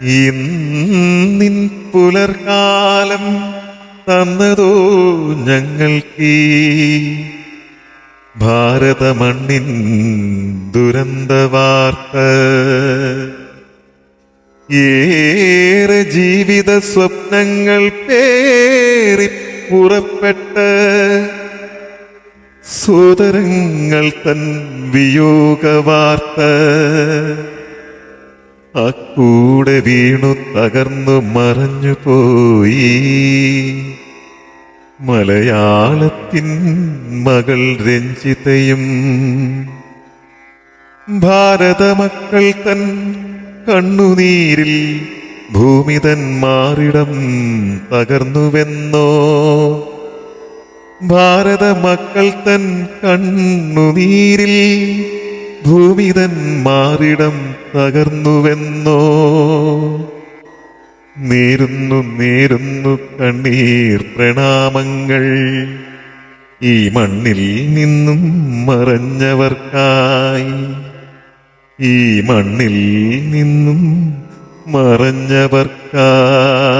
ഇന്നിൻ പുലർകാലം തന്നതോ ഞങ്ങൾക്ക് ഭാരതമണ്ണിൻ ദുരന്ത വാർത്ത. ഏറെ ജീവിത സ്വപ്നങ്ങൾ പേറി പുറപ്പെട്ട സോദരങ്ങൾ തൻ വിയോഗ വാർത്ത അക്കൂടെ വീണു തകർന്നു മറഞ്ഞു പോയി. മലയാളത്തിൻ മകൾ രഞ്ജിതയും ഭാരതമക്കൾ തൻ കണ്ണുനീരിൽ ഭൂമിതൻ മാറിടം തകർന്നുവെന്നോ? ഭാരതമക്കൾ തൻ കണ്ണുനീരിൽ ഭൂമിതൻ മാറിടം തകർന്നുവെന്നോ? നേരുന്നു നേരുന്നു കണ്ണീർ പ്രണാമങ്ങൾ. ഈ മണ്ണിൽ നിന്നും മറഞ്ഞവർക്കായി. ഈ മണ്ണിൽ നിന്നും മറഞ്ഞവർക്കായി.